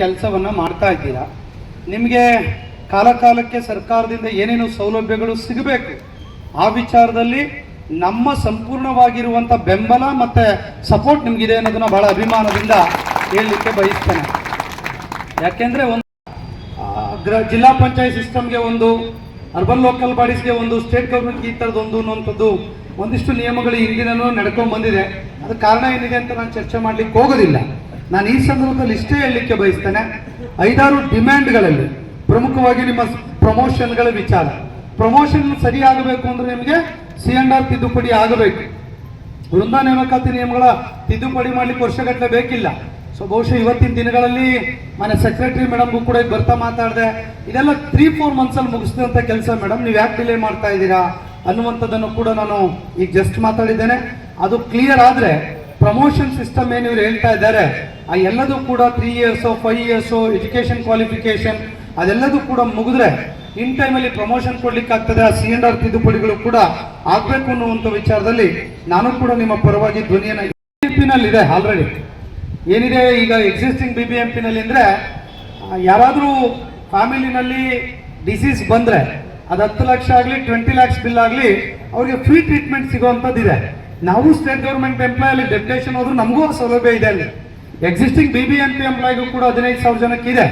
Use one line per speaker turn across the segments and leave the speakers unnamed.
ಕೆಲಸವನ್ನ ಮಾಡ್ತಾ ಇದ್ದೀರಾ? ನಿಮಗೆ ಕಾಲಕಾಲಕ್ಕೆ ಸರ್ಕಾರದಿಂದ ಏನೇನು ಸೌಲಭ್ಯಗಳು ಸಿಗಬೇಕು? ಆ ವಿಚಾರದಲ್ಲಿ ನಮ್ಮ ಸಂಪೂರ್ಣವಾಗಿರುವಂಥ ಬೆಂಬಲ ಮತ್ತು ಸಪೋರ್ಟ್ ನಿಮಗಿದೆ ಅನ್ನೋದನ್ನ ಬಹಳ ಅಭಿಮಾನದಿಂದ ಹೇಳಲಿಕ್ಕೆ ಬಯಸ್ತೇನೆ. ಯಾಕೆಂದರೆ ಒಂದು ಗ್ರ, ಜಿಲ್ಲಾ ಪಂಚಾಯತ್ ಸಿಸ್ಟಮ್ಗೆ ಒಂದು, ಅರ್ಬನ್ ಲೋಕಲ್ ಬಾಡೀಸ್ಗೆ ಒಂದು, ಸ್ಟೇಟ್ ಗೌರ್ಮೆಂಟ್ಗೆ ಈ ಥರದ್ದು ಒಂದು ಅನ್ನುವಂಥದ್ದು ಒಂದಿಷ್ಟು ನಿಯಮಗಳು ಹಿಂದಿನೂ ನಡ್ಕೊಂಡು ಬಂದಿದೆ. ಅದು ಕಾರಣ ಏನಿದೆ ಅಂತ ನಾನು ಚರ್ಚೆ ಮಾಡಲಿಕ್ಕೆ ಹೋಗೋದಿಲ್ಲ. ನಾನು ಈ ಸಂದರ್ಭದಲ್ಲಿ ಇಷ್ಟೇ ಹೇಳಲಿಕ್ಕೆ ಬಯಸ್ತೇನೆ, ಐದಾರು ಡಿಮ್ಯಾಂಡ್ಗಳಲ್ಲಿ, ಪ್ರಮುಖವಾಗಿ ನಿಮ್ಮ ಪ್ರಮೋಷನ್ಗಳ ವಿಚಾರ. ಪ್ರಮೋಷನ್ ಸರಿಯಾಗಬೇಕು ಅಂದರೆ ನಿಮಗೆ ಸಿ ಅಂಡ್ ಆರ್ ತಿದ್ದುಪಡಿ ಆಗಬೇಕು. ವೃಂದ ನೇಮಕಾತಿ ನಿಯಮಗಳ ತಿದ್ದುಪಡಿ ಮಾಡಲಿಕ್ಕೆ ವರ್ಷಗಟ್ಟಲೆ ಬೇಕಿಲ್ಲ. ಸೊ ಬಹುಶಃ ಇವತ್ತಿನ ದಿನಗಳಲ್ಲಿ ಮನೆ ಸೆಕ್ರೆಟರಿ ಮೇಡಮ್ಗೂ ಕೂಡ ಬರ್ತಾ ಮಾತಾಡಿದೆ. ಇದೆಲ್ಲ ತ್ರೀ ಫೋರ್ ಮಂತ್ಸಲ್ಲಿ ಅಲ್ಲಿ ಮುಗಿಸಿದಂತ ಕೆಲಸ ಮೇಡಮ್. ನೀವು ಯಾಕೆ ಡಿಲೇ ಮಾಡ್ತಾ ಇದ್ದೀರಾ ಅನ್ನುವಂಥದ್ದನ್ನು ಕೂಡ ನಾನು ಈಗ ಜಸ್ಟ್ ಮಾತಾಡಿದ್ದೇನೆ. ಅದು ಕ್ಲಿಯರ್ ಆದ್ರೆ ಪ್ರಮೋಷನ್ ಸಿಸ್ಟಮ್ ಏನು ಇವ್ರು ಹೇಳ್ತಾ ಇದ್ದಾರೆ, ಆ ಎಲ್ಲದೂ ಕೂಡ three years five years education qualification ಅದೆಲ್ಲದೂ ಕೂಡ ಮುಗಿದ್ರೆ ಇನ್ ಟೈಮಲ್ಲಿ ಪ್ರಮೋಷನ್ ಕೊಡ್ಲಿಕ್ಕೆ ಆಗ್ತದೆ, ಆ ಸಿ ಅಂಡ್ ಆರ್ ತಿದ್ದುಪಡಿಗಳು ಕೂಡ ಆಗ್ಬೇಕು ಅನ್ನುವಂಥ ವಿಚಾರದಲ್ಲಿ ನಾನು ಕೂಡ ನಿಮ್ಮ ಪರವಾಗಿ ಧ್ವನಿಯನ್ನು ಬಿಪಿನಲ್ಲಿ ಇದೆ ಆಲ್ರೆಡಿ ಏನಿದೆ ಈಗ ಎಕ್ಸಿಸ್ಟಿಂಗ್ ಬಿ ಬಿ ಎಂ ಪಿನಲ್ಲಿ ಅಂದರೆ ಯಾರಾದರೂ ಫ್ಯಾಮಿಲಿನಲ್ಲಿ ಡಿಸೀಸ್ ಬಂದರೆ, ಅದು ಹತ್ತು ಲಕ್ಷ ಆಗಲಿ ಟ್ವೆಂಟಿ ಲ್ಯಾಕ್ಸ್ ಬಿಲ್ ಆಗಲಿ, ಅವ್ರಿಗೆ ಫ್ರೀ ಟ್ರೀಟ್ಮೆಂಟ್ ಸಿಗೋವಂಥದ್ದಿದೆ. ನಾವು ಸ್ಟೇಟ್ ಗೌರ್ಮೆಂಟ್ ಎಂಪ್ಲಾಯ್ ಅಲ್ಲಿ ಡೆಪ್ಟೇಷನ್ ಹೋದ್ರು ನಮಗೂ ಸೌಲಭ್ಯ ಇದೆ ಅಲ್ಲಿ. Existing B B M P ಎಂಪ್ಲಾಯ್ಗೂ ಕೂಡ ಹದಿನೈದು ಸಾವಿರ ಜನಕ್ಕೆ ಇದೆ.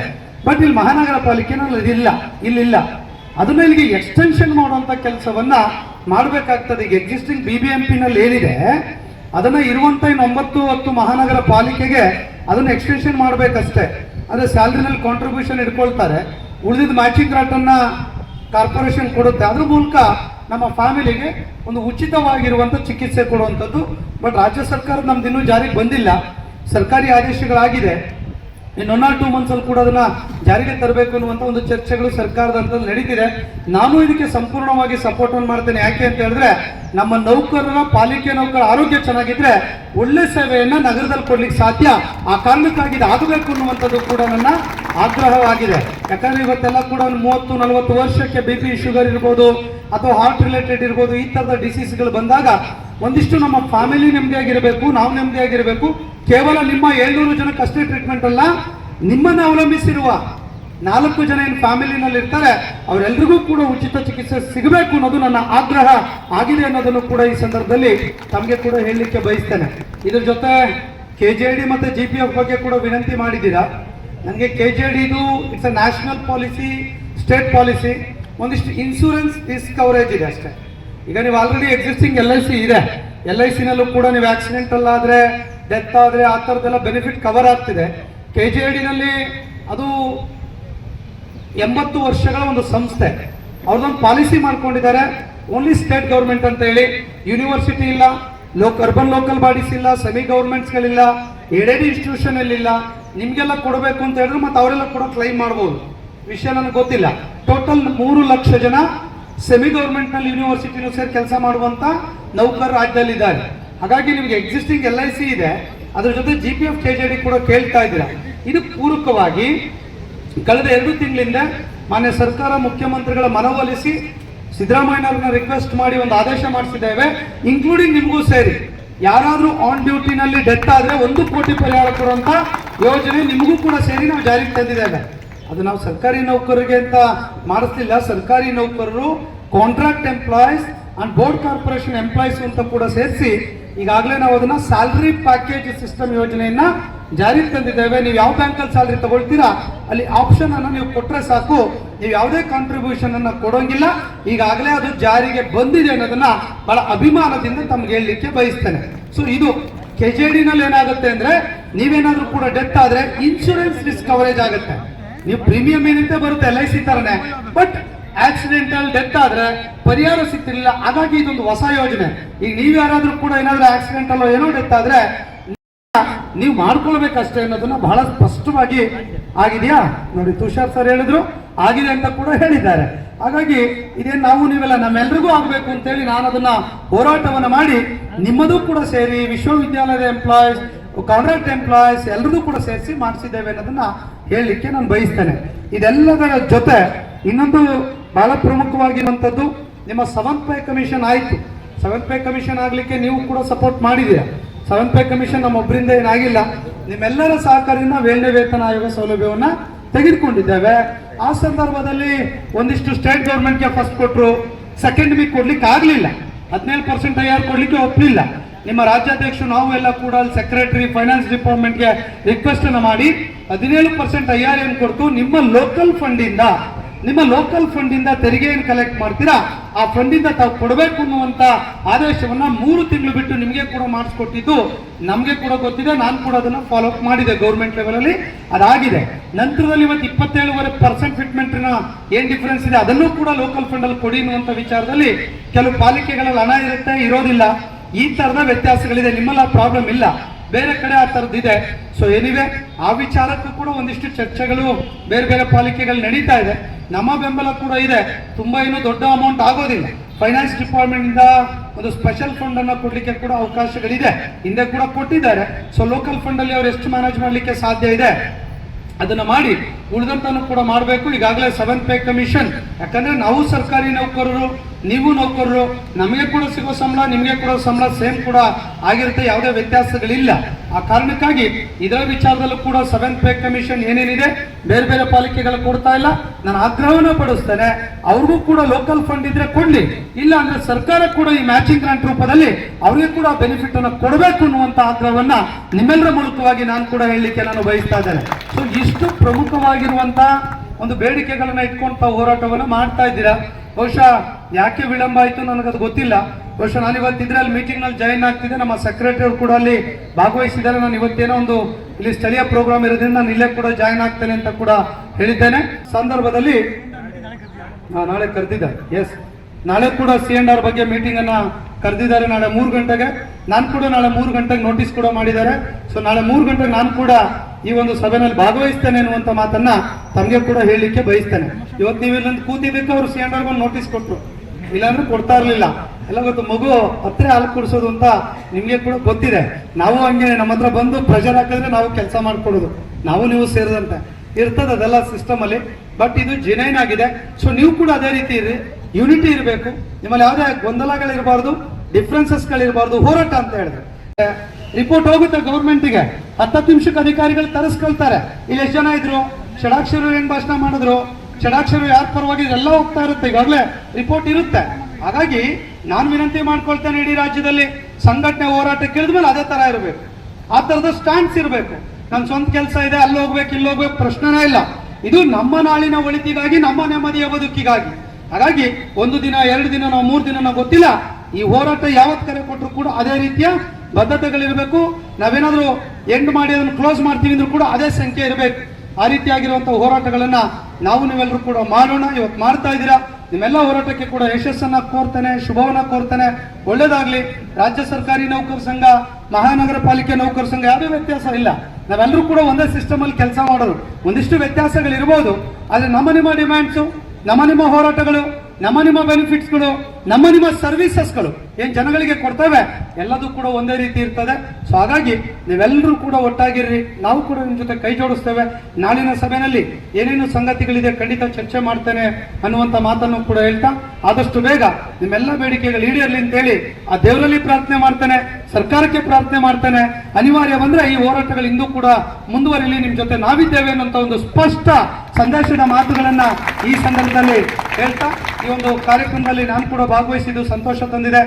ಬಟ್ ಇಲ್ಲಿ ಮಹಾನಗರ ಪಾಲಿಕೆನಲ್ಲಿ ಇದಿಲ್ಲ, ಇಲ್ಲಿಲ್ಲ. ಅದನ್ನ ಇಲ್ಲಿಗೆ ಎಕ್ಸ್ಟೆನ್ಷನ್ ಮಾಡುವಂತ ಕೆಲಸವನ್ನ ಮಾಡಬೇಕಾಗ್ತದೆ. ಈಗ ಎಕ್ಸಿಸ್ಟಿಂಗ್ ಬಿ ಬಿ ಎಂ ಪಿನಲ್ಲಿ ಏನಿದೆ, ಅದನ್ನ ಇರುವಂತ ಇನ್ನು ಒಂಬತ್ತು ಹತ್ತು ಮಹಾನಗರ ಪಾಲಿಕೆಗೆ ಅದನ್ನ ಎಕ್ಸ್ಟೆನ್ಷನ್ ಮಾಡಬೇಕಷ್ಟೇ. ಅಂದ್ರೆ ಸ್ಯಾಲ್ರಿನಲ್ಲಿ ಕಾಂಟ್ರಿಬ್ಯೂಷನ್ ಇಟ್ಕೊಳ್ತಾರೆ. ಉಳಿದಿದ್ದ ಮ್ಯಾಚಿಂಗ್ ಗ್ರಾಟನ್ನ ಕಾರ್ಪೊರೇಷನ್ ಕೊಡುತ್ತೆ. ಅದ್ರ ಮೂಲಕ ನಮ್ಮ ಫ್ಯಾಮಿಲಿಗೆ ಒಂದು ಉಚಿತವಾಗಿರುವಂಥ ಚಿಕಿತ್ಸೆ ಕೊಡುವಂಥದ್ದು. ಬಟ್ ರಾಜ್ಯ ಸರ್ಕಾರ ನಮ್ದು ಇನ್ನೂ ಜಾರಿಗೆ ಬಂದಿಲ್ಲ. ಸರ್ಕಾರಿ ಆದೇಶಗಳಾಗಿದೆ. ಇನ್ನು ಒನ್ ಆರ್ ಟೂ ಮಂತ್ಸಲ್ಲಿ ಕೂಡ ಅದನ್ನು ಜಾರಿಗೆ ತರಬೇಕು ಅನ್ನುವಂಥ ಒಂದು ಚರ್ಚೆಗಳು ಸರ್ಕಾರದ ಹಂತದಲ್ಲಿ ನಡೀತಿದೆ. ನಾನು ಇದಕ್ಕೆ ಸಂಪೂರ್ಣವಾಗಿ ಸಪೋರ್ಟ್ ಅನ್ನು ಮಾಡ್ತೇನೆ. ಯಾಕೆ ಅಂತ ಹೇಳಿದ್ರೆ, ನಮ್ಮ ನೌಕರರ ಪಾಲಿಕೆ ನೌಕರ ಆರೋಗ್ಯ ಚೆನ್ನಾಗಿದ್ರೆ ಒಳ್ಳೆ ಸೇವೆಯನ್ನು ನಗರದಲ್ಲಿ ಕೊಡ್ಲಿಕ್ಕೆ ಸಾಧ್ಯ. ಆ ಕಾರಣಕ್ಕಾಗಿ ಆಗಬೇಕು ಅನ್ನುವಂಥದ್ದು ಕೂಡ ನನ್ನ ಆಗ್ರಹವಾಗಿದೆ. ಯಾಕಂದ್ರೆ ಇವತ್ತೆಲ್ಲ ಕೂಡ ಒಂದು ಮೂವತ್ತು, ನಲವತ್ತು ವರ್ಷಕ್ಕೆ ಬಿ ಪಿ ಶುಗರ್ ಇರ್ಬೋದು ಅಥವಾ ಹಾರ್ಟ್ ರಿಲೇಟೆಡ್ ಇರ್ಬೋದು, ಈ ತರದ ಡಿಸೀಸ್ಗಳು ಬಂದಾಗ ಒಂದಿಷ್ಟು ನಮ್ಮ ಫ್ಯಾಮಿಲಿ ನೆಮ್ಮದಿಯಾಗಿರಬೇಕು ನಾವು ನೆಮ್ಮದಿಯಾಗಿರಬೇಕು ಕೇವಲ ನಿಮ್ಮ ಏಳ್ನೂರು ಜನಕ್ಕೆ ಅಷ್ಟೇ ಟ್ರೀಟ್ಮೆಂಟ್ ಅಲ್ಲ, ನಿಮ್ಮನ್ನು ಅವಲಂಬಿಸಿರುವ ನಾಲ್ಕು ಜನ ಏನು ಫ್ಯಾಮಿಲಿನಲ್ಲಿ ಇರ್ತಾರೆ ಅವರೆಲ್ಲರಿಗೂ ಕೂಡ ಉಚಿತ ಚಿಕಿತ್ಸೆ ಸಿಗಬೇಕು ಅನ್ನೋದು ನನ್ನ ಆಗ್ರಹ ಆಗಿದೆ ಅನ್ನೋದನ್ನು ಕೂಡ ಈ ಸಂದರ್ಭದಲ್ಲಿ ತಮಗೆ ಕೂಡ ಹೇಳಲಿಕ್ಕೆ ಬಯಸ್ತೇನೆ. ಇದ್ರ ಜೊತೆ ಕೆ ಜೆ ಡಿ ಮತ್ತು ಜಿ ಪಿ ಎಫ್ ಬಗ್ಗೆ ಕೂಡ ವಿನಂತಿ ಮಾಡಿದ್ದೀರಾ? ನನಗೆ K J ಡಿದು it's a national policy state policy ಒಂದಿಷ್ಟು ಇನ್ಶೂರೆನ್ಸ್ ರಿಸ್ಕ್ ಕವರೇಜ್ ಇದೆ ಅಷ್ಟೇ. ಈಗ ನೀವು already existing L I C ಇದೆ. ಎಲ್ ಐ ಸಿನಲ್ಲೂ ಕೂಡ ನೀವು ಆಕ್ಸಿಡೆಂಟಲ್ ಆದರೆ ಡೆತ್ ಆದರೆ ಆ ಥರದ್ದೆಲ್ಲ ಬೆನಿಫಿಟ್ ಕವರ್ ಆಗ್ತಿದೆ. ಕೆ ಜಿ ಐ ಡಿನಲ್ಲಿ ಅದು ಎಂಬತ್ತು ವರ್ಷಗಳ ಒಂದು ಸಂಸ್ಥೆ. ಅವ್ರದ್ದೊಂದು ಪಾಲಿಸಿ ಮಾಡ್ಕೊಂಡಿದ್ದಾರೆ. ಓನ್ಲಿ ಸ್ಟೇಟ್ ಗೌರ್ಮೆಂಟ್ ಅಂತ ಹೇಳಿ. ಯೂನಿವರ್ಸಿಟಿ ಇಲ್ಲ ಲೋಕ್ ಅರ್ಬನ್ ಲೋಕಲ್ ಬಾಡೀಸ್ ಇಲ್ಲ ಸೆಮಿ ಗೌರ್ಮೆಂಟ್ಸ್ಗಳಿಲ್ಲ ಎಡೆಡ್ ಇನ್ಸ್ಟಿಟ್ಯೂಷನ್ ಇಲ್ಲ ನಿಮಗೆಲ್ಲ ಕೊಡಬೇಕು ಅಂತ ಹೇಳಿದ್ರು ಮತ್ತೆ ಅವರೆಲ್ಲ ಕೂಡ ಕ್ಲೈಮ್ ಮಾಡ್ಬೋದು. ವಿಷಯ ನನಗೆ ಗೊತ್ತಿಲ್ಲ. ಟೋಟಲ್ ಮೂರು ಲಕ್ಷ ಜನ ಸೆಮಿ ಗೌರ್ಮೆಂಟ್ನಲ್ಲಿ ಯೂನಿವರ್ಸಿಟಿನೂ ಸೇರಿ ಕೆಲಸ ಮಾಡುವಂತ ನೌಕರ ರಾಜ್ಯದಲ್ಲಿದ್ದಾರೆ. ಹಾಗಾಗಿ ನಿಮಗೆ ಎಕ್ಸಿಸ್ಟಿಂಗ್ ಎಲ್ ಐ ಸಿ ಇದೆ. ಅದ್ರ ಜೊತೆ ಜಿ ಪಿ ಎಫ್ ಕೆ ಕೂಡ ಕೇಳ್ತಾ ಇದ್ದೀರಾ. ಇದು ಪೂರಕವಾಗಿ ಕಳೆದ ಎರಡು ತಿಂಗಳಿಂದ ಮಾನ್ಯ ಸರ್ಕಾರ ಮುಖ್ಯಮಂತ್ರಿಗಳ ಮನವೊಲಿಸಿ ಸಿದ್ದರಾಮಯ್ಯನವ್ರನ್ನ ರಿಕ್ವೆಸ್ಟ್ ಮಾಡಿ ಒಂದು ಆದೇಶ ಮಾಡಿಸಿದ್ದೇವೆ ಇನ್ಕ್ಲೂಡಿಂಗ್ ನಿಮಗೂ ಸೇರಿ. ಯಾರಾದರೂ ಆನ್ ಡ್ಯೂಟಿನಲ್ಲಿ ಡೆತ್ ಆದ್ರೆ ಒಂದು ಕೋಟಿ ಪರಿಹಾರ ಕೊಡುವಂಥ ಯೋಜನೆ ನಿಮಗೂ ಕೂಡ ಸೇರಿ ನಾವು ಜಾರಿಗೆ ತಂದಿದ್ದೇವೆ. ಅದು ನಾವು ಸರ್ಕಾರಿ ನೌಕರರಿಗೆ ಅಂತ ಮಾಡಿಸ್ಲಿಲ್ಲ. ಸರ್ಕಾರಿ ನೌಕರರು contract employees and board corporation employees ಅಂತ ಕೂಡ ಸೇರಿಸಿ ಈಗಾಗಲೇ ನಾವು ಅದನ್ನ ಸ್ಯಾಲ್ರಿ ಪ್ಯಾಕೇಜ್ ಸಿಸ್ಟಮ್ ಯೋಜನೆಯನ್ನ ಜಾರಿಗೆ ತಂದಿದ್ದೇವೆ. ನೀವು ಯಾವ ಬ್ಯಾಂಕಲ್ಲಿ ಸ್ಯಾಲ್ರಿ ತಗೊಳ್ತೀರಾ, ಅಲ್ಲಿ ಆಪ್ಷನ್ ಅನ್ನು ನೀವು ಕೊಟ್ಟರೆ ಸಾಕು. ನೀವು ಯಾವುದೇ ಕಾಂಟ್ರಿಬ್ಯೂಷನ್ ಅನ್ನು ಕೊಡೋಂಗಿಲ್ಲ. ಈಗಾಗಲೇ ಅದು ಜಾರಿಗೆ ಬಂದಿದೆ ಅನ್ನೋದನ್ನ ಬಹಳ ಅಭಿಮಾನದಿಂದ ತಮ್ಗೆ ಹೇಳಲಿಕ್ಕೆ ಬಯಸ್ತೇನೆ. ಸೊ ಇದು ಕೆ ಜೆ ಡಿನಲ್ಲಿ ಏನಾಗುತ್ತೆ ಅಂದ್ರೆ ನೀವೇನಾದ್ರೂ ಕೂಡ ಡೆತ್ ಆದ್ರೆ ಇನ್ಶೂರೆನ್ಸ್ ರಿಸ್ಕ್ ಕವರೇಜ್ ಆಗುತ್ತೆ. ನೀವು ಪ್ರೀಮಿಯಂ ಏನಂತೆ ಬರುತ್ತೆ ಎಲ್ ಐ ಸಿ ತರನೇ ಬಟ್ ಆಕ್ಸಿಡೆಂಟಲ್ ಡೆತ್ ಆದ್ರೆ ಪರಿಹಾರ ಸಿಗ್ತಿರ್ಲಿಲ್ಲ. ಹಾಗಾಗಿ ಇದೊಂದು ಹೊಸ ಯೋಜನೆ. ಈಗ ನೀವು ಯಾರಾದ್ರೂ ಕೂಡ ಏನಾದ್ರೂ ಆಕ್ಸಿಡೆಂಟಲ್ ಏನೋ ಡೆತ್ ಆದ್ರೆ ನೀವು ಮಾಡ್ಕೊಳ್ಬೇಕಷ್ಟೇ ಅನ್ನೋದನ್ನ ಬಹಳ ಸ್ಪಷ್ಟವಾಗಿ ಆಗಿದೆಯಾ? ನೋಡಿ, ತುಷಾರ್ ಸರ್ ಹೇಳಿದ್ರು. ಆಗಿದೆ ಅಂತ ಕೂಡ ಹೇಳಿದ್ದಾರೆ. ಹಾಗಾಗಿ ಇದೇನು ನಾವು, ನೀವೆಲ್ಲ ನಮ್ಮೆಲ್ರಿಗೂ ಆಗಬೇಕು ಅಂತೇಳಿ ನಾನು ಅದನ್ನ ಹೋರಾಟವನ್ನ ಮಾಡಿ ನಿಮ್ಮದೂ ಕೂಡ ಸೇರಿ ವಿಶ್ವವಿದ್ಯಾಲಯದ ಎಂಪ್ಲಾಯೀಸ್ ಕಾಂಟ್ರಾಕ್ಟ್ ಎಂಪ್ಲಾಯೀಸ್ ಎಲ್ಲರಿಗೂ ಕೂಡ ಸೇರಿಸಿ ಮಾಡಿಸಿದ್ದೇವೆ ಅನ್ನೋದನ್ನ ಹೇಳಲಿಕ್ಕೆ ನಾನು ಬಯಸ್ತೇನೆ. ಇದೆಲ್ಲದರ ಜೊತೆ ಇನ್ನೊಂದು ಬಹಳ ಪ್ರಮುಖವಾಗಿರುವಂಥದ್ದು ನಿಮ್ಮ ಸೆವೆಂತ್ ಪೇ ಕಮಿಷನ್ ಆಯಿತು. ಸೆವೆಂತ್ ಪೇ ಕಮಿಷನ್ ಆಗಲಿಕ್ಕೆ ನೀವು ಕೂಡ ಸಪೋರ್ಟ್ ಮಾಡಿದ್ದೀರಾ? ಸೆವೆಂತ್ ಪೇ ಕಮಿಷನ್ ನಮ್ಮೊಬ್ಬರಿಂದ ಏನಾಗಿಲ್ಲ. ನಿಮ್ಮೆಲ್ಲರ ಸಹಕಾರದಿಂದ ವೇಳೆ ವೇತನ ಆಯೋಗ ಸೌಲಭ್ಯವನ್ನು ತೆಗೆದುಕೊಂಡಿದ್ದೇವೆ. ಆ ಸಂದರ್ಭದಲ್ಲಿ ಒಂದಿಷ್ಟು ಸ್ಟೇಟ್ ಗೌರ್ಮೆಂಟ್ಗೆ ಫಸ್ಟ್ ಕೊಟ್ಟರು ಸೆಕೆಂಡ್ ವೀಕ್ ಕೊಡ್ಲಿಕ್ಕೆ ಆಗಲಿಲ್ಲ. ಹದಿನೇಳು ಪರ್ಸೆಂಟ್ ಐ ಆರ್ ಕೊಡಲಿಕ್ಕೆ ಒಪ್ಪಲಿಲ್ಲ ನಿಮ್ಮ ರಾಜ್ಯಾಧ್ಯಕ್ಷರು, ನಾವು ಎಲ್ಲ ಕೂಡ ಸೆಕ್ರೆಟರಿ ಫೈನಾನ್ಸ್ ಡಿಪಾರ್ಟ್ಮೆಂಟ್ಗೆ ರಿಕ್ವೆಸ್ಟ್ ಅನ್ನು ಮಾಡಿ ಹದಿನೇಳು ಪರ್ಸೆಂಟ್ ಐ ಆರ್ ಎನ್ ಕೊಡ್ತು. ನಿಮ್ಮ ಲೋಕಲ್ ಫಂಡಿಂದ ನಿಮ್ಮ ಲೋಕಲ್ ಫಂಡ್ ಇಂದ ತೆರಿಗೆ ಏನು ಕಲೆಕ್ಟ್ ಮಾಡ್ತೀರಾ? ಆ ಫಂಡ್ ಇಂದ ತಾವು ಕೊಡಬೇಕು ಅನ್ನುವಂತ ಆದೇಶವನ್ನ ಮೂರು ತಿಂಗಳು ಬಿಟ್ಟು ನಿಮಗೆ ಕೂಡ ಮಾಡಿಸ್ಕೊಟ್ಟಿದ್ದು. ನಮಗೆ ಕೂಡ ಗೊತ್ತಿದೆ, ನಾನು ಕೂಡ ಅದನ್ನ ಫಾಲೋ ಅಪ್ ಮಾಡಿದೆ ಗೌರ್ಮೆಂಟ್ ಲೆವೆಲಲ್ಲಿ ಅದಾಗಿದೆ. ನಂತರದಲ್ಲಿ ಇವತ್ತು ಇಪ್ಪತ್ತೇಳುವರೆ ಪರ್ಸೆಂಟ್ ಫಿಟ್ಮೆಂಟ್ನ ಏನು ಡಿಫರೆನ್ಸ್ ಇದೆ? ಅದನ್ನು ಕೂಡ ಲೋಕಲ್ ಫಂಡ್ ಅಲ್ಲಿ ಕೊಡಿ ಅನ್ನುವಂತ ವಿಚಾರದಲ್ಲಿ ಕೆಲವು ಪಾಲಿಕೆಗಳಲ್ಲಿ ಹಣ ಇರುತ್ತೆ, ಇರೋದಿಲ್ಲ. ಈ ತರದ ವ್ಯತ್ಯಾಸಗಳಿದೆ. ನಿಮ್ಮಲ್ಲ ಪ್ರಾಬ್ಲಮ್ ಇಲ್ಲ. ಬೇರೆ ಕಡೆ ಆ ಥರದ್ದಿದೆ ಸೊ ಏನಿವೆ ಆ ವಿಚಾರಕ್ಕೂ ಕೂಡ ಒಂದಿಷ್ಟು ಚರ್ಚೆಗಳು, ಬೇರೆ ಬೇರೆ ಪಾಲಿಕೆಗಳು ನಡೀತಾ ಇದೆ. ನಮ್ಮ ಬೆಂಬಲ ಕೂಡ ಇದೆ. ತುಂಬ ಏನು ದೊಡ್ಡ ಅಮೌಂಟ್ ಆಗೋದಿಲ್ಲ. ಫೈನಾನ್ಸ್ ಡಿಪಾರ್ಟ್ಮೆಂಟ್ ಇಂದ ಒಂದು ಸ್ಪೆಷಲ್ ಫಂಡ್ ಅನ್ನ ಕೊಡ್ಲಿಕ್ಕೆ ಕೂಡ ಅವಕಾಶಗಳಿದೆ. ಹಿಂದೆ ಕೂಡ ಕೊಟ್ಟಿದ್ದಾರೆ. ಸೊ ಲೋಕಲ್ ಫಂಡ್ ಅಲ್ಲಿ ಅವ್ರು ಎಷ್ಟು ಮ್ಯಾನೇಜ್ ಮಾಡ್ಲಿಕ್ಕೆ ಸಾಧ್ಯ ಇದೆ? ಅದನ್ನ ಮಾಡಿ. ಉಳಿದಂತನು ಕೂಡ ಮಾಡಬೇಕು. ಈಗಾಗಲೇ ಸೆವೆಂತ್ ಪೇ ಕಮಿಷನ್ ಯಾಕಂದ್ರೆ ನಾವು ಸರ್ಕಾರಿ ನೌಕರರು, ನೀವು ನೌಕರರು, ನಮಗೆ ಕೂಡ ಸಿಗೋ ಸಂಬಳ, ನಿಮಗೆ ಕೂಡ ಸಂಬಳ ಸೇಮ್ ಕೂಡ ಆಗಿರುತ್ತೆ. ಯಾವುದೇ ವ್ಯತ್ಯಾಸಗಳಿಲ್ಲ. ಆ ಕಾರಣಕ್ಕಾಗಿ ಇದರ ವಿಚಾರದಲ್ಲೂ ಕೂಡ ಸೆವೆಂತ್ ಪೇ ಕಮಿಷನ್ ಏನೇನಿದೆ, ಬೇರೆ ಬೇರೆ ಪಾಲಿಕೆಗಳು ಕೊಡ್ತಾ ಇಲ್ಲ. ನಾನು ಆಗ್ರಹವನ್ನು ಪಡಿಸ್ತೇನೆ. ಅವ್ರಿಗೂ ಕೂಡ ಲೋಕಲ್ ಫಂಡ್ ಇದ್ರೆ ಕೊಡ್ಲಿ. ಇಲ್ಲ ಅಂದ್ರೆ ಸರ್ಕಾರ ಕೂಡ ಈ ಮ್ಯಾಚಿಂಗ್ ಗ್ರಾಂಟ್ ರೂಪದಲ್ಲಿ ಅವರಿಗೆ ಕೂಡ ಬೆನಿಫಿಟ್ ಅನ್ನು ಕೊಡಬೇಕು ಅನ್ನುವಂತ ಆಗ್ರಹವನ್ನ ನಿಮ್ಮೆಲ್ಲರ ಮೂಲಕವಾಗಿ ನಾನು ಕೂಡ ಹೇಳಲಿಕ್ಕೆ ನಾನು ಬಯಸ್ತಾ ಇದ್ದೇನೆ. ಸೊ ಇಷ್ಟು ಪ್ರಮುಖವಾಗಿರುವಂತ ಒಂದು ಬೇಡಿಕೆಗಳನ್ನ ಇಟ್ಕೊಂತ ಹೋರಾಟವನ್ನು ಮಾಡ್ತಾ ಇದ್ದೀರಾ? ಬಹುಶಃ ಯಾಕೆ ವಿಳಂಬ ಆಯ್ತು ನನಗದು ಗೊತ್ತಿಲ್ಲ. ಬಹುಶಃ ನಾನು ಅಲ್ಲಿ ಮೀಟಿಂಗ್ನಲ್ಲಿ ಜಾಯಿನ್ ಆಗ್ತಿದ್ದೆ. ನಮ್ಮ ಸೆಕ್ರೆಟರಿ ಕೂಡ ಅಲ್ಲಿ ಭಾಗವಹಿಸಿದ್ದಾರೆ. ನಾನು ಇವತ್ತೇನೋ ಒಂದು ಇಲ್ಲಿ ಸ್ಥಳೀಯ ಪ್ರೋಗ್ರಾಮ್ ಇರೋದ್ರಿಂದ ನಾನು ಇಲ್ಲೇ ಕೂಡ ಜಾಯಿನ್ ಆಗ್ತೇನೆ ಅಂತ ಕೂಡ ಹೇಳಿದ್ದೇನೆ. ಸಂದರ್ಭದಲ್ಲಿ ನಾಳೆ ಕರೆದಿದ್ದಾರೆ. ಎಸ್ ನಾಳೆ ಕೂಡ ಸಿ ಎನ್ ಆರ್ ಬಗ್ಗೆ ಮೀಟಿಂಗ್ ಅನ್ನ ಕರೆದಿದ್ದಾರೆ ನಾಳೆ ಮೂರು ಗಂಟೆಗೆ. ನಾನು ಕೂಡ ನಾಳೆ ಮೂರು ಗಂಟೆಗೆ ನೋಟಿಸ್ ಕೂಡ ಮಾಡಿದ್ದಾರೆ. ಸೊ ನಾಳೆ ಮೂರು ಗಂಟೆಗೆ ನಾನು ಕೂಡ ಈ ಒಂದು ಸಭೆಯಲ್ಲಿ ಭಾಗವಹಿಸ್ತೇನೆ ಅನ್ನುವಂತ ಮಾತನ್ನ ತಮಗೆ ಕೂಡ ಹೇಳಲಿಕ್ಕೆ ಬಯಸ್ತೇನೆ. ಇವತ್ತು ನೀವು ಇಲ್ಲೊಂದು ಕೂತಿದ್ದಕ್ಕೆ ಅವರು ಸಿ ಬಂದು ನೋಟಿಸ್ ಕೊಟ್ಟರು ಇಲ್ಲಾಂದ್ರೆ ಕೊಡ್ತಾ ಇರಲಿಲ್ಲ. ಎಲ್ಲ ಗೊತ್ತು, ಮಗು ಹತ್ರ ಹಾಲು ಕುಡಿಸೋದು ಅಂತ ನಿಮಗೆ ಕೂಡ ಗೊತ್ತಿದೆ. ನಾವು ಹಂಗೆ ನಮ್ಮ ಹತ್ರ ಬಂದು ಪ್ರೆಷರ್ ಹಾಕಿದ್ರೆ ನಾವು ಕೆಲಸ ಮಾಡ್ಕೊಡೋದು. ನಾವು ನೀವು ಸೇರಿದಂತೆ. ಇರ್ತದೆ ಅದೆಲ್ಲ ಸಿಸ್ಟಮಲ್ಲಿ ಬಟ್ ಇದು ಜಿನೈನ್ ಆಗಿದೆ. ಸೊ ನೀವು ಕೂಡ ಅದೇ ರೀತಿ ಇರಿ ಯೂನಿಟಿ ಇರಬೇಕು. ನಿಮ್ಮಲ್ಲಿ ಯಾವುದೇ ಗೊಂದಲಗಳಿರಬಾರ್ದು ಡಿಫ್ರೆನ್ಸಸ್ಗಳಿರಬಾರ್ದು ಹೋರಾಟ ಅಂತ ಹೇಳಿದ್ರೆ. ರಿಪೋರ್ಟ್ ಹೋಗುತ್ತೆ ಗೌರ್ಮೆಂಟಿಗೆ ಹತ್ತತ್ತು ನಿಮಿಷಕ್ಕೆ ಅಧಿಕಾರಿಗಳು ತರಿಸ್ಕೊಳ್ತಾರೆ. ಇಲ್ಲಿ ಎಷ್ಟು ಜನ ಇದ್ರು? ಷಡಾಕ್ಷರರು ಏನ್ ಭಾಷಣ ಮಾಡಿದ್ರು? ಷಡಾಕ್ಷರರು ಯಾರ ಪರವಾಗಿ ಎಲ್ಲ ಹೋಗ್ತಾ ಇರುತ್ತೆ, ಈಗಾಗಲೇ ರಿಪೋರ್ಟ್ ಇರುತ್ತೆ. ಹಾಗಾಗಿ ನಾನು ವಿನಂತಿ ಮಾಡ್ಕೊಳ್ತೇನೆ ಇಡೀ ರಾಜ್ಯದಲ್ಲಿ ಸಂಘಟನೆ ಹೋರಾಟ ಕೇಳಿದ್ಮೇಲೆ ಅದೇ ತರ ಇರಬೇಕು. ಆ ತರದ ಸ್ಟ್ಯಾಂಡ್ಸ್ ಇರಬೇಕು. ನನ್ನ ಸ್ವಂತ ಕೆಲಸ ಇದೆ, ಅಲ್ಲಿ ಹೋಗ್ಬೇಕು, ಇಲ್ಲಿ ಹೋಗ್ಬೇಕು, ಪ್ರಶ್ನೆನೇ ಇಲ್ಲ. ಇದು ನಮ್ಮ ನಾಳಿನ ಒಳಿತಿಗಾಗಿ, ನಮ್ಮ ನೆಮ್ಮದಿಯ ಬದುಕಿಗಾಗಿ. ಹಾಗಾಗಿ ಒಂದು ದಿನ, ಎರಡು ದಿನ ನಾವು ಮೂರು ದಿನ ಗೊತ್ತಿಲ್ಲ. ಈ ಹೋರಾಟ ಯಾವತ್ ಕರೆ ಕೊಟ್ಟರು ಕೂಡ ಅದೇ ರೀತಿಯ ಬದ್ಧತೆಗಳಿರಬೇಕು. ನಾವೇನಾದರೂ ಎಂಡ್ ಮಾಡಿ ಅದನ್ನು ಕ್ಲೋಸ್ ಮಾಡ್ತೀವಿ ಅಂದ್ರೂ ಕೂಡ ಅದೇ ಸಂಖ್ಯೆ ಇರಬೇಕು. ಆ ರೀತಿಯಾಗಿರುವಂತಹ ಹೋರಾಟಗಳನ್ನ ನಾವು ನೀವೆಲ್ಲರೂ ಕೂಡ ಮಾಡೋಣ. ಇವತ್ತು ಮಾಡ್ತಾ ಇದ್ದೀರಾ. ನಿಮ್ಮೆಲ್ಲ ಹೋರಾಟಕ್ಕೆ ಕೂಡ ಯಶಸ್ಸನ್ನ ಕೋರ್ತೇನೆ, ಶುಭವನ್ನ ಕೋರ್ತೇನೆ. ಒಳ್ಳೇದಾಗ್ಲಿ. ರಾಜ್ಯ ಸರ್ಕಾರಿ ನೌಕರ ಸಂಘ, ಮಹಾನಗರ ಪಾಲಿಕೆ ನೌಕರ ಸಂಘ ಯಾವುದೇ ವ್ಯತ್ಯಾಸ ಇಲ್ಲ. ನಾವೆಲ್ಲರೂ ಕೂಡ ಒಂದೇ ಸಿಸ್ಟಮ್ ಅಲ್ಲಿ ಕೆಲಸ ಮಾಡೋದು. ಒಂದಿಷ್ಟು ವ್ಯತ್ಯಾಸಗಳಿರ್ಬೋದು. ಆದ್ರೆ ನಮ್ಮ ನಿಮ್ಮ ಡಿಮ್ಯಾಂಡ್ಸು ನಮ್ಮ ನಿಮ್ಮ ಹೋರಾಟಗಳು ನಮ್ಮ ನಿಮ್ಮ ಬೆನಿಫಿಟ್ಸ್ಗಳು ನಮ್ಮ ನಿಮ್ಮ ಸರ್ವಿಸಸ್ಗಳು ಏನು ಜನಗಳಿಗೆ ಕೊಡ್ತೇವೆ? ಎಲ್ಲದೂ ಕೂಡ ಒಂದೇ ರೀತಿ ಇರ್ತದೆ. ಸೊ ಹಾಗಾಗಿ ನೀವೆಲ್ಲರೂ ಕೂಡ ಒಟ್ಟಾಗಿರ್ರಿ. ನಾವು ಕೂಡ ನಿಮ್ಮ ಜೊತೆ ಕೈ ಜೋಡಿಸ್ತೇವೆ. ನಾಳಿನ ಸಭೆಯಲ್ಲಿ ಏನೇನು ಸಂಗತಿಗಳಿದೆ ಖಂಡಿತ ಚರ್ಚೆ ಮಾಡ್ತೇನೆ ಅನ್ನುವಂತ ಮಾತನ್ನು ಕೂಡ ಹೇಳ್ತಾ, ಆದಷ್ಟು ಬೇಗ ನಿಮ್ಮೆಲ್ಲ ಬೇಡಿಕೆಗಳು ಈಡೇರಲಿ ಅಂತ ಹೇಳಿ ಆ ದೇವರಲ್ಲಿ ಪ್ರಾರ್ಥನೆ ಮಾಡ್ತೇನೆ, ಸರ್ಕಾರಕ್ಕೆ ಪ್ರಾರ್ಥನೆ ಮಾಡ್ತೇನೆ. ಅನಿವಾರ್ಯ ಬಂದ್ರೆ ಈ ಹೋರಾಟಗಳು ಇಂದು ಕೂಡ ಮುಂದುವರಿಲಿ. ನಿಮ್ಮ ಜೊತೆ ನಾವಿದ್ದೇವೆ ಅನ್ನುವಂಥ ಒಂದು ಸ್ಪಷ್ಟ ಸಂದೇಶದ ಮಾತುಗಳನ್ನ ಈ ಸಂದರ್ಭದಲ್ಲಿ ಹೇಳ್ತಾ, ಈ ಒಂದು ಕಾರ್ಯಕ್ರಮದಲ್ಲಿ ನಾನು ಕೂಡ ಭಾಗವಹಿಸಿದ್ದು ಸಂತೋಷ ತಂದಿದೆ.